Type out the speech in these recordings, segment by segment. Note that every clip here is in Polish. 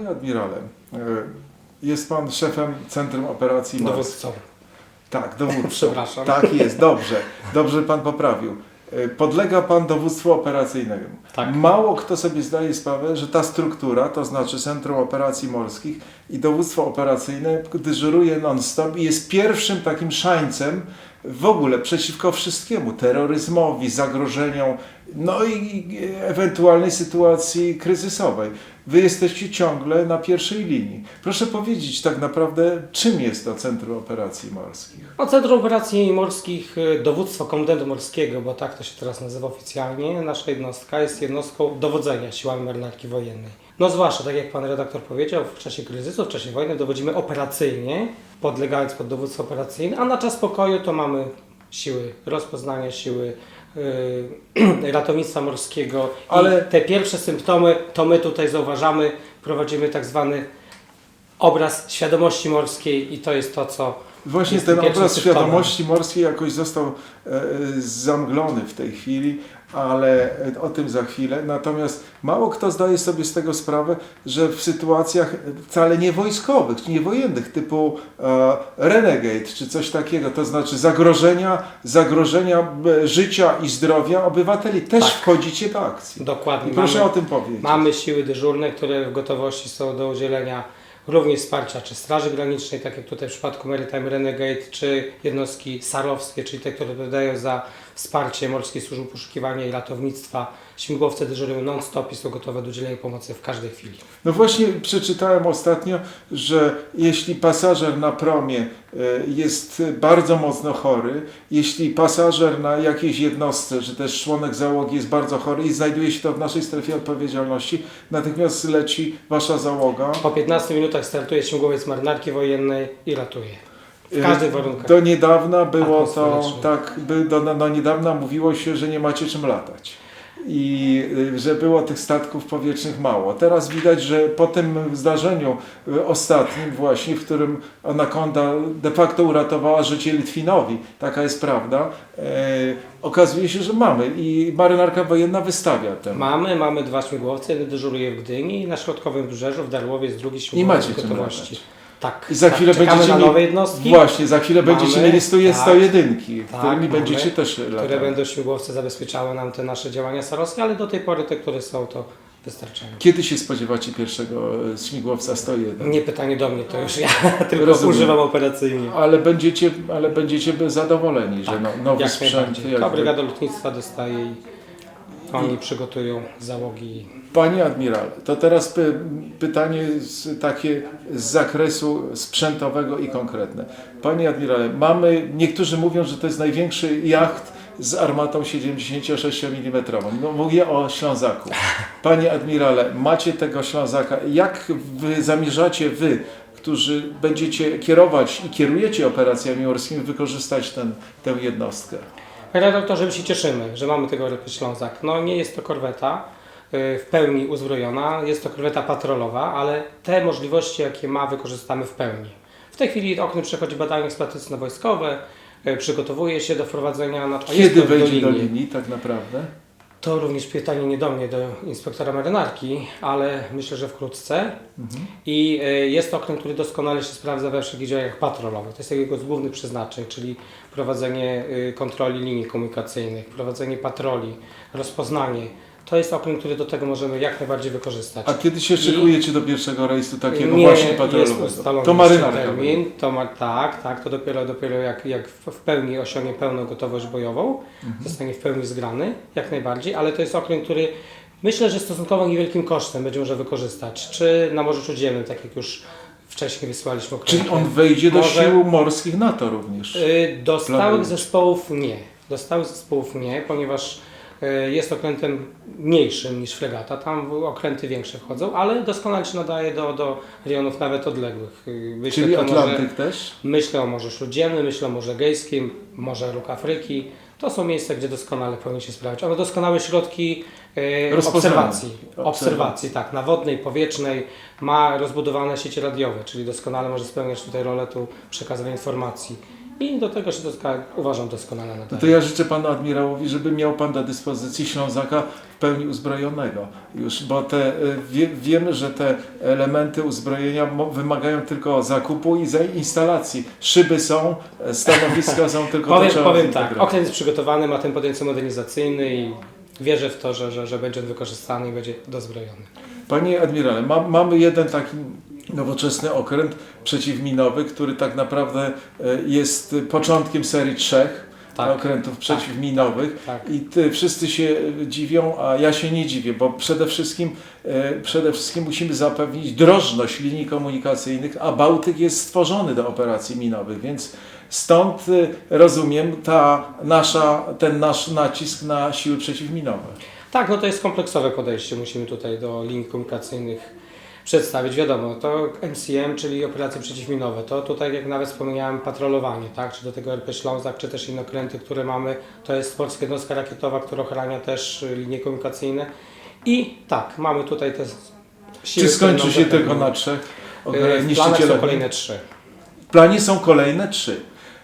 Panie admirale, e, jest pan szefem Centrum Operacji. Dowódcą. Tak, dowódcą. Przepraszam. Tak jest, dobrze. Dobrze pan poprawił. E, Podlega pan dowództwu operacyjnemu. Tak. Mało kto sobie zdaje sprawę, że ta struktura, to znaczy Centrum Operacji Morskich i dowództwo operacyjne dyżuruje non-stop i jest pierwszym takim szańcem w ogóle przeciwko wszystkiemu, terroryzmowi, zagrożeniom, no i ewentualnej sytuacji kryzysowej. Wy jesteście ciągle na pierwszej linii. Proszę powiedzieć tak naprawdę, czym jest to Centrum Operacji Morskich? No, Centrum Operacji Morskich, y, Dowództwo Komendy Morskiego, bo tak to się teraz nazywa oficjalnie, nasza jednostka jest jednostką dowodzenia siłami marynarki wojennej. No zwłaszcza, tak jak Pan redaktor powiedział, w czasie kryzysu, w czasie wojny dowodzimy operacyjnie, podlegając pod dowództwo operacyjne, a na czas pokoju to mamy siły rozpoznania, siły y, ratownictwa morskiego. Ale- I te pierwsze symptomy, to my tutaj zauważamy, prowadzimy tak zwany obraz świadomości morskiej i to jest to, co Właśnie ten obraz świadomości morskiej jakoś został e, e, zamglony w tej chwili, ale e, o tym za chwilę. Natomiast mało kto zdaje sobie z tego sprawę, że w sytuacjach wcale nie wojskowych, czy nie wojennych, typu e, renegade, czy coś takiego, to znaczy zagrożenia, zagrożenia e, życia i zdrowia obywateli, też Tak. wchodzicie do akcji. dokładnie I proszę mamy. o tym powiedzieć. Mamy siły dyżurne, które w gotowości są do udzielenia również wsparcia czy Straży Granicznej, tak jak tutaj w przypadku Maritime Renegade, czy jednostki sarowskie, czyli te, które odpowiadają za wsparcie Morskiej Służby Poszukiwania i Ratownictwa. Śmigłowce dyżurują non-stop i są gotowe do udzielenia pomocy w każdej chwili. No właśnie przeczytałem ostatnio, że jeśli pasażer na promie e, jest bardzo mocno chory, jeśli pasażer na jakiejś jednostce, czy też członek załogi jest bardzo chory i znajduje się to w naszej strefie odpowiedzialności, natychmiast leci wasza załoga. Po 15 minutach startuje śmigłowiec marynarki wojennej i ratuje. W każdych warunkach. Do niedawna było to tak, by, do, do niedawna mówiło się, że nie macie czym latać. I y, że było tych statków powietrznych mało. Teraz widać, że po tym zdarzeniu y, ostatnim właśnie, w którym Anakonda de facto uratowała życie Litwinowi, taka jest prawda, e, okazuje się, że mamy i marynarka wojenna wystawia ten. Mamy, mamy dwa śmigłowce, jeden dyżuruje w Gdyni i na środkowym wybrzeżu w Darłowie jest drugi śmigłowiec macie w czym gotowości. latać. Tak. I za tak. chwilę będziecie mieli- nowe jednostki. Właśnie, za chwilę będziecie Mamy, mieli 100, tak. 101, Tak, którymi mamy, będziecie też latać. które będą śmigłowce zabezpieczały nam te nasze działania sarowskie, ale do tej pory te, które są, to wystarczają. Kiedy się spodziewacie pierwszego e, śmigłowca 101? Nie pytanie do mnie, to już ja tylko Rozumiem. używam operacyjnie. Ale będziecie, ale będziecie zadowoleni, że Tak, no, nowy jak sprzęt. To jakby- brygada lotnictwa dostaje i oni przygotują załogi. Panie admirale, to teraz py, pytanie z, takie z zakresu sprzętowego i konkretne. Panie admirale, mamy, niektórzy mówią, że to jest największy jacht z armatą 76 mm. No, mówię o Ślązaku. Panie admirale, macie tego Ślązaka. Jak wy zamierzacie wy, którzy będziecie kierować i kierujecie operacjami morskimi, wykorzystać ten, tę jednostkę? Panie redaktorze, my się cieszymy, że mamy tego Repy Ślązak. No nie jest to korweta y, w pełni uzbrojona, jest to korweta patrolowa, ale te możliwości, jakie ma, wykorzystamy w pełni. W tej chwili okno przechodzi badania eksploatacyjno-wojskowe, y, przygotowuje się do wprowadzenia na Kiedy to wejdzie do linii tak naprawdę? To również pytanie nie do mnie, do inspektora marynarki, ale myślę, że wkrótce. I y, jest to okręt, który doskonale się sprawdza we wszelkich działaniach patrolowych. To jest jego z głównych przeznaczeń, czyli prowadzenie y, kontroli linii komunikacyjnych, prowadzenie patroli, rozpoznanie. To jest okręt, który do tego możemy jak najbardziej wykorzystać. A kiedy się szykujecie do pierwszego rejsu takiego nie właśnie jest patrolowego? ustalony To marynarka. termin. To ma, tak, tak, to dopiero, dopiero jak, jak w pełni osiągnie pełną gotowość bojową, Mhm. zostanie w pełni zgrany, jak najbardziej, ale to jest okręt, który myślę, że stosunkowo niewielkim kosztem będzie może wykorzystać, czy na Morzu Śródziemnym, tak jak już wcześniej wysłaliśmy okręty. Czyli on wejdzie do Może- sił morskich NATO również. Y, Do stałych zespołów nie. Do stałych zespołów nie, ponieważ jest okrętem mniejszym niż fregata. Tam okręty większe wchodzą, ale doskonale się nadaje do, do rejonów nawet odległych. Y, Myślę, Czyli Atlantyk Może, też? myślę o Morzu Śródziemnym, myślę o Morzu Egejskim, Morze Róg Afryki. To są miejsca, gdzie doskonale powinien się sprawdzić. One doskonałe środki obserwacji. Obserwacji. Obserwacji, tak, na wodnej, powietrznej. Ma rozbudowane sieci radiowe, czyli doskonale może spełniać tutaj rolę tu przekazywania informacji. I do tego Śląska uważam doskonale na to ja życzę panu admirałowi, żeby miał pan do dyspozycji Ślązaka w pełni uzbrojonego już, bo te, e, wie, wiemy, że te elementy uzbrojenia wymagają tylko zakupu i instalacji. Szyby są, e, stanowiska są, tylko to Powiem, trzeba powiem tak, okręt jest przygotowany, ma ten potencjał modernizacyjny i wierzę w to, że, że, że będzie on wykorzystany i będzie dozbrojony. Panie admirale, ma, mamy jeden taki nowoczesny okręt przeciwminowy, który tak naprawdę e, jest początkiem serii trzech Tak. okrętów przeciwminowych. Tak. I ty, wszyscy się dziwią, a ja się nie dziwię, bo przede wszystkim, e, przede wszystkim musimy zapewnić drożność linii komunikacyjnych, a Bałtyk jest stworzony do operacji minowych, więc stąd e, rozumiem ta nasza, ten nasz nacisk na siły przeciwminowe. Tak, no to jest kompleksowe podejście, musimy tutaj do linii komunikacyjnych przedstawić. Wiadomo, to MCM, czyli operacje przeciwminowe, to tutaj jak nawet wspomniałem patrolowanie, tak, czy do tego RP Ślązak, czy też inne okręty, które mamy, to jest Polska Jednostka Rakietowa, która ochrania też y, linie komunikacyjne. I tak, mamy tutaj te siły, Czy skończy się tylko na trzech? Y, W planach są kolejne trzy. W planie są kolejne trzy.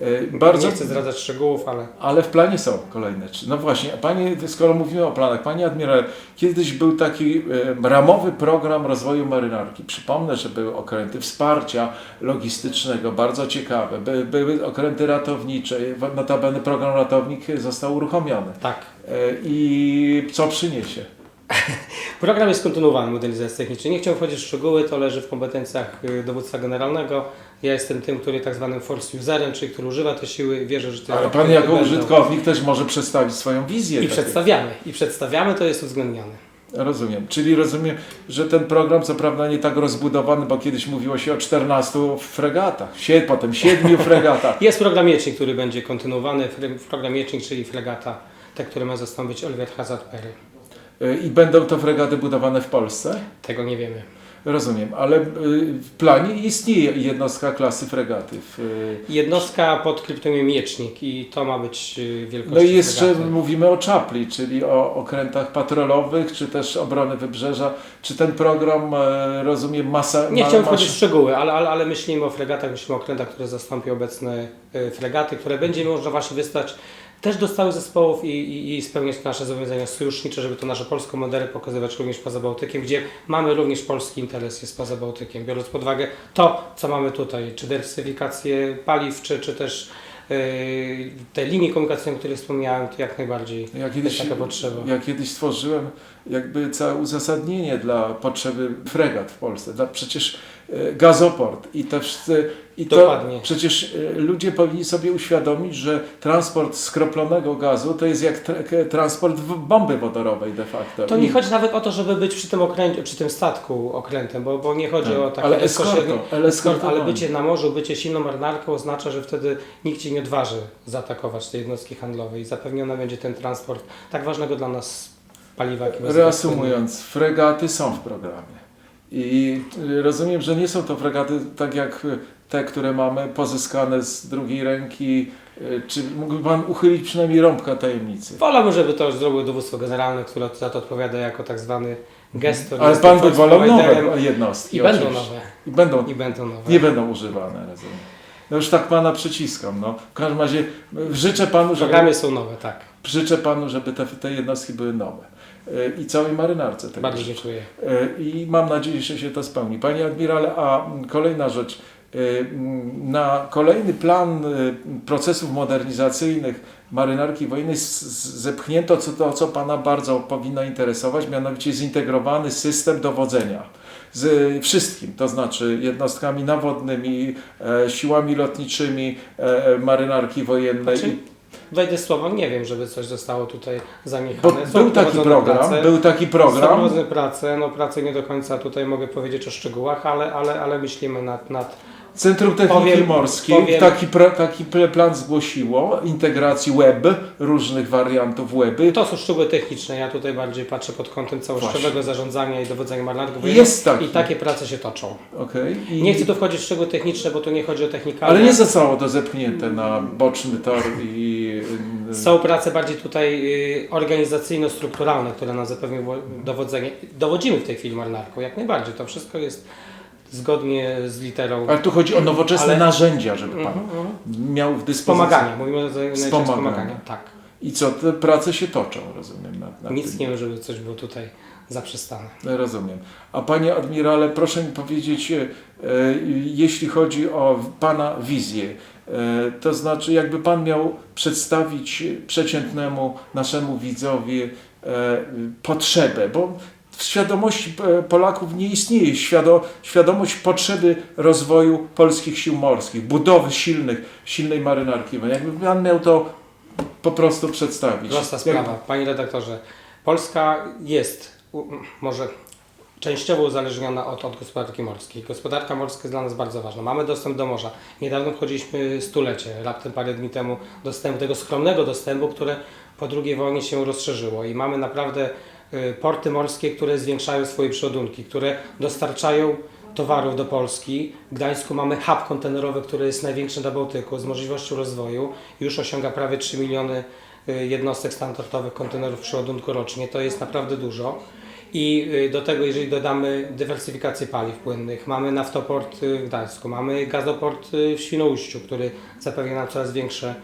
E, Bardzo, Nie chcę zdradzać szczegółów, ale ale w planie są kolejne. No właśnie, panie, skoro mówimy o planach, panie admirale, kiedyś był taki e, ramowy program rozwoju marynarki. Przypomnę, że były okręty wsparcia logistycznego, bardzo ciekawe. By, były okręty ratownicze. Notabene program ratownik został uruchomiony. tak. E, I co przyniesie? Program jest kontynuowany modernizacji technicznej. Nie chciałbym wchodzić w szczegóły, to leży w kompetencjach y, dowództwa generalnego. Ja jestem tym, który tak zwanym force userem, czyli który używa te siły. Wierzę, że te Ale pan jako będą- użytkownik też może przedstawić swoją wizję. I takiej. przedstawiamy. I przedstawiamy, to jest uwzględniane. Rozumiem. Czyli rozumiem, że ten program co prawda nie tak rozbudowany, bo kiedyś mówiło się o 14 fregatach, sie, potem 7 fregatach. Jest program Miecznik, który będzie kontynuowany. Program Miecznik, czyli fregata, te, które ma zastąpić Oliwier Hazard Perry. Y, I będą to fregaty budowane w Polsce? Tego nie wiemy. Rozumiem, ale y, w planie istnieje jednostka klasy fregaty. W, Jednostka pod kryptonimem Miecznik i to ma być y, wielkości no i jeszcze fregaty. mówimy o czapli, czyli o okrętach patrolowych, czy też obrony wybrzeża. Czy ten program, rozumiem, masa... Nie ma- chciałem wchodzić w szczegóły, ale, ale, ale myślimy o fregatach, myślimy o okrętach, które zastąpią obecne fregaty, które będzie można właśnie wystać też do stałych zespołów i, i, i spełniać nasze zobowiązania sojusznicze, żeby to nasze polską modelę pokazywać również poza Bałtykiem, gdzie mamy również polski interes jest poza Bałtykiem, biorąc pod uwagę to, co mamy tutaj, czy dywersyfikację paliw, czy, czy też y, te linie komunikacyjne, o których wspomniałem, to jak najbardziej Ja jest kiedyś, taka potrzeba. ja kiedyś stworzyłem jakby całe uzasadnienie dla potrzeby fregat w Polsce. Dla, przecież e, gazoport i wszyscy, i to Dokładnie. przecież e, ludzie powinni sobie uświadomić, że transport skroplonego gazu to jest jak k- transport bomby wodorowej de facto. To I- nie chodzi nawet o to, żeby być przy tym okręcie, przy tym statku okrętem, bo, bo nie chodzi Tak, o takie ale bezpośrednie- eskortą, ale ale bycie na morzu, bycie silną marynarką oznacza, że wtedy nikt Cię nie odważy zaatakować tej jednostki handlowej i zapewniony będzie ten transport tak ważnego dla nas paliwa. Reasumując, fregaty są w programie. I y, rozumiem, że nie są to fregaty tak jak te, które mamy pozyskane z drugiej ręki. Y, Czy mógłby Pan uchylić przynajmniej rąbka tajemnicy? Wolałbym, żeby to już zrobiło dowództwo generalne, które za to odpowiada jako tak zwany gestor. Ale Pan by wolał nowe jednostki. I będą oczywiście. nowe. I będą, I będą nowe. nie będą używane, rozumiem. No już tak Pana przyciskam. No. W każdym razie y, życzę Panu, żeby, Programy są nowe, tak. życzę panu, żeby te, te jednostki były nowe. I całej marynarce tego Bardzo dziękuję. E, I mam nadzieję, że się to spełni. Panie admirale, a kolejna rzecz. E, Na kolejny plan e, procesów modernizacyjnych marynarki wojennej zepchnięto co, to, co Pana bardzo powinno interesować, mianowicie zintegrowany system dowodzenia z wszystkim, to znaczy jednostkami nawodnymi, siłami lotniczymi marynarki wojennej. Znaczy, Wejdę słowo, nie wiem, żeby coś zostało tutaj Bo zaniechane. Są był taki program, prace. był taki Są program. prace, no prace nie do końca tutaj mogę powiedzieć o szczegółach, ale, ale, ale myślimy nad, nad Centrum Techniki Powiem- Morskiej powiem- taki, pra, taki plan zgłosiło integracji web, różnych wariantów weby. To są szczegóły techniczne, ja tutaj bardziej patrzę pod kątem całościowego zarządzania i dowodzenia wojennej. Jest taki. I takie prace się toczą. Okej. I- Nie chcę tu wchodzić w szczegóły techniczne, bo tu nie chodzi o technikę. Ale nie zostało to zepchnięte na boczny tor i... y, Są prace bardziej tutaj y, organizacyjno-strukturalne, które nam zapewnią wo- dowodzenie. Dowodzimy w tej chwili marynarką, jak najbardziej. To wszystko jest zgodnie z literą Ale tu chodzi o nowoczesne Ale- narzędzia, żeby pan Mhm, mhm. miał w dyspozycji. wspomagania. Mówimy o wspomagania. Tak. I co, te prace się toczą, rozumiem. Nad, nad Nic tym. nie wiem, żeby coś było tutaj zaprzestane. Rozumiem. A panie admirale, proszę mi powiedzieć, e, e, jeśli chodzi o pana wizję, e, to znaczy jakby pan miał przedstawić przeciętnemu naszemu widzowi e, potrzebę, bo w świadomości e, Polaków nie istnieje świado, świadomość potrzeby rozwoju polskich sił morskich, budowy silnych, silnej marynarki. Jakby pan miał to po prostu przedstawić. Prosta Jak- sprawa. Panie redaktorze, Polska jest może częściowo uzależniona od, od gospodarki morskiej. Gospodarka morska jest dla nas bardzo ważna. Mamy dostęp do morza. Niedawno wchodziliśmy stulecie, raptem parę dni temu, dostępu, tego skromnego dostępu, które po II wojnie się rozszerzyło i mamy naprawdę porty morskie, które zwiększają swoje przodunki, które dostarczają towarów do Polski. W Gdańsku mamy hub kontenerowy, który jest największy na Bałtyku z możliwością rozwoju. Już osiąga prawie 3 miliony y, jednostek standardowych kontenerów przeładunku rocznie. To jest naprawdę dużo. I y, do tego, jeżeli dodamy dywersyfikację paliw płynnych, mamy naftoport y, w Gdańsku, mamy gazoport y, w Świnoujściu, który zapewnia nam coraz większe,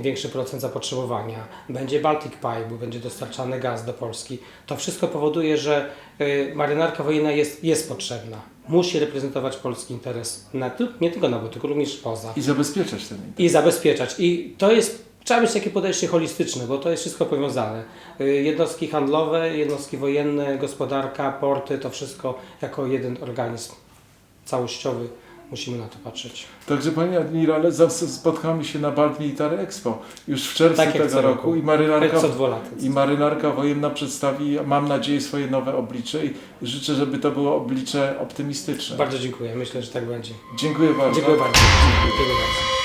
większy procent zapotrzebowania. Będzie Baltic Pipe, bo będzie dostarczany gaz do Polski. To wszystko powoduje, że y, marynarka wojenna jest, jest potrzebna. Musi reprezentować polski interes na, nie tylko na Bałtyku, również poza I zabezpieczać ten interes. i zabezpieczać. I to jest, trzeba mieć takie podejście holistyczne, bo to jest wszystko powiązane. Y, Jednostki handlowe, jednostki wojenne, gospodarka, porty, to wszystko jako jeden organizm całościowy musimy na to patrzeć. Także panie admirale, zawsze spotkamy się na Balt Military Expo już w czerwcu Tak tego roku, roku. i marynarka, i marynarka wojenna przedstawi, mam nadzieję, swoje nowe oblicze i życzę, żeby to było oblicze optymistyczne. Bardzo dziękuję, myślę, że tak będzie. Dziękuję bardzo. Dziękuję bardzo. Dziękuję bardzo.